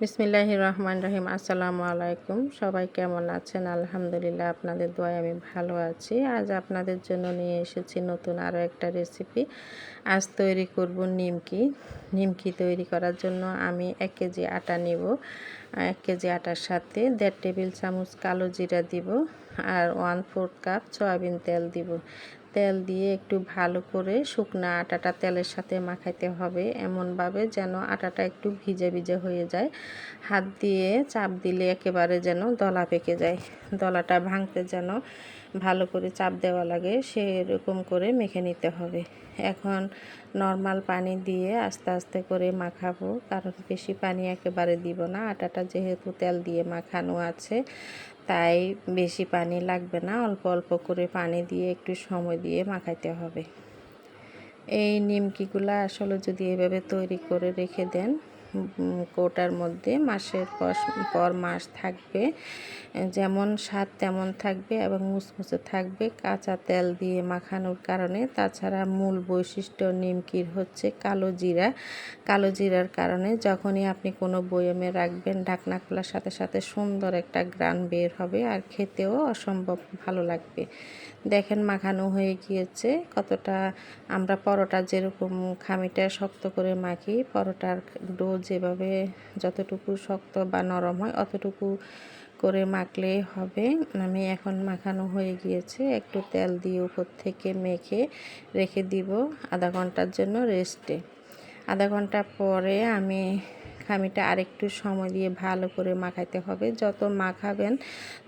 বিসমিল্লাহ রহমান রহিম আসসালামু আলাইকুম সবাই কেমন আছেন? আলহামদুলিল্লাহ, আপনাদের দোয়ায় আমি ভালো আছি। আজ আপনাদের জন্য নিয়ে এসেছি নতুন আরও একটা রেসিপি। আজ তৈরি করব নিমকি। নিমকি তৈরি করার জন্য আমি এক কেজি আটা নিব। এক কেজি আটার সাথে দেড় টেবিল চামচ কালো জিরা দিব। আর ওয়ান ফোর্থ কাপ সয়াবিন তেল দিব। তেল দিয়ে একটু ভালো করে শুকনা আটাটা তেলের সাথে মাখাইতে হবে। এমনভাবে যেন আটাটা একটু ভিজে ভিজে হয়ে যায়। হাত দিয়ে চাপ দিলে একেবারে যেন দলা পেকে যায়। দলাটা ভাঙতে যেন ভালো করে চাপ দেওয়া লাগে সেরকম করে মেখে নিতে হবে। এখন নর্মাল পানি দিয়ে আস্তে আস্তে করে মাখাবো, কারণ বেশি পানি একেবারে দিব না। আটাটা যেহেতু তেল দিয়ে মাখানো আছে, তাই বেশি পানি লাগবে না। অল্প অল্প করে পানি দিয়ে একটু সময় দিয়ে মাখাইতে হবে। এই নিমকিগুলো আসলে যদি এভাবে তৈরি করে রেখে দেন কোটার মধ্যে মাসের পর মাস থাকবে। যেমন স্বাদ তেমন থাকবে এবং মুসমুসে থাকবে। কাঁচা তেল দিয়ে মাখানোর কারণে। তাছাড়া মূল বৈশিষ্ট্য নিমকির হচ্ছে কালো জিরা। কালো জিরার কারণে যখনই আপনি কোনো বয়মে রাখবেন, ঢাকনা খোলার সাথে সাথে সুন্দর একটা গ্রান বের হবে আর খেতেও অসম্ভব ভালো লাগবে। দেখেন মাখানো হয়ে গিয়েছে। কতটা আমরা পরোটা যেরকম খামিটা শক্ত করে মাখি, পরোটার ডো যেভাবে যতটুকু শক্ত বা নরম হয় অতটুকু করে মাখলে হবে। আমি এখন মাখানো হয়ে গিয়েছে। একটু তেল দিয়ে উপর থেকে মেখে রেখে দিব আধা ঘণ্টার জন্য রেস্টে। আধা ঘণ্টা পরে আমি খামিটা আরেকটু সময় দিয়ে ভালো করে মাখাইতে হবে। যত মাখাবেন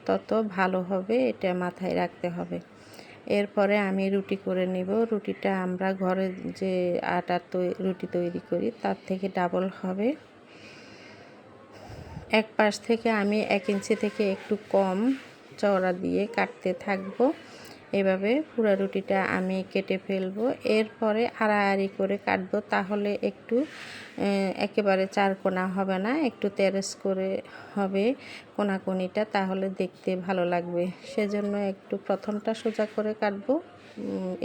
তত ভালো হবে, এটা মাথায় রাখতে হবে। এরপরে আমি রুটি করে নিব। রুটিটা আমরা ঘরে যে আটার রুটি তৈরি করি, তার থেকে ডাবল হবে। এক পাশ থেকে আমি এক ইঞ্চি থেকে একটু কম চওড়া দিয়ে কাটতে থাকব। এভাবে পুরা রুটিটা আমি কেটে ফেলব। এরপরে আড়াআড়ি করে কাটবো তাহলে একটু একেবারে চার কোনা হবে না, একটু তেরেস করে হবে কোনাকুনিটা, তাহলে দেখতে ভালো লাগবে। সেজন্য একটু প্রথমটা সোজা করে কাটবো।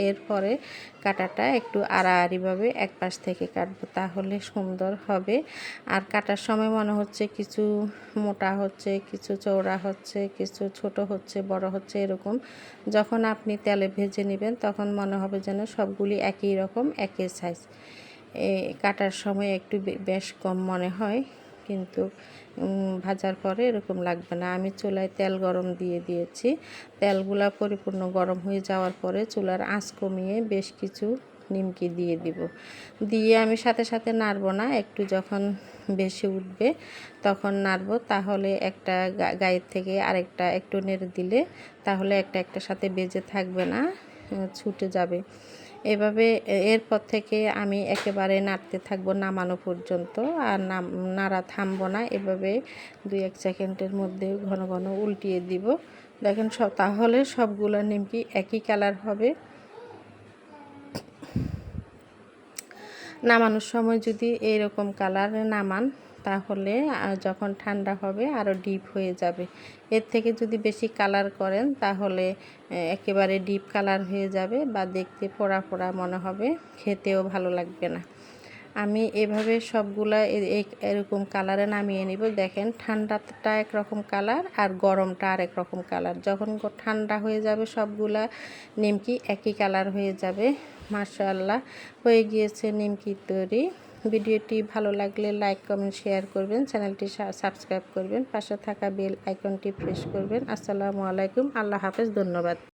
এরপরে কাটাটা একটু আড়াআড়িভাবে এক পাশ থেকে কাটবো, তাহলে সুন্দর হবে। আর কাটার সময় মনে হচ্ছে কিছু মোটা হচ্ছে, কিছু চৌড়া হচ্ছে, কিছু ছোট হচ্ছে, বড় হচ্ছে, এরকম। যখন আপনি তেলে ভেজে নেবেন, তখন মনে হবে যেন সবগুলি একই রকম, একই সাইজ কাটার সময় একটু বেশ কম মনে হয়। কিন্তু ভাজার পরে এরকম লাগবে না। আমি চুলায় তেল গরম দিয়ে দিয়েছি। তেলগুলা পরিপূর্ণ গরম হয়ে যাওয়ার পরে চুলার আঁচ কমিয়ে বেশ কিছু নিমকি দিয়ে দিব। দিয়ে আমি সাথে সাথে নাড়ব না। একটু যখন বেশি উঠবে তখন নাড়বো। তাহলে একটা গায়ের থেকে আরেকটা একটু নেড়ে দিলে তাহলে একটা একটা সাথে বেজে থাকবে না ছুটে যাবে। এভাবে এরপর থেকে আমি একেবারে নাড়তে থাকব নামানো পর্যন্ত আর নাম, নাড়া থামবো না। এভাবে দুই এক সেকেন্ডের মধ্যে ঘন ঘন উল্টিয়ে দিব। দেখেন সব তাহলে সবগুলো নিমকি একই কালার হবে। নামানোর সময় যদি এইরকম কালার নামান, তাহলে যখন ঠান্ডা হবে আরও ডিপ হয়ে যাবে। এর থেকে যদি বেশি কালার করেন, তাহলে একেবারে ডিপ কালার হয়ে যাবে বা দেখতে পোড়া পোড়া মনে হবে, খেতেও ভালো লাগবে না। আমি এভাবে সবগুলা এরকম কালারে নামিয়ে নিব। দেখেন, ঠান্ডাটা একরকম কালার আর গরমটা আর রকম কালার। যখন ঠান্ডা হয়ে যাবে সবগুলা, নিমকি একই কালার হয়ে যাবে। মার্শাল্লাহ হয়ে গিয়েছে নিমকি তৈরি। ভিডিওটি ভালো লাগলে লাইক, কমেন্ট, শেয়ার করবেন। চ্যানেলটি সাবস্ক্রাইব করবেন। পাশে থাকা বেল আইকনটি প্রেস করবেন। আসসালামু আলাইকুম। আল্লাহ হাফেজ। ধন্যবাদ।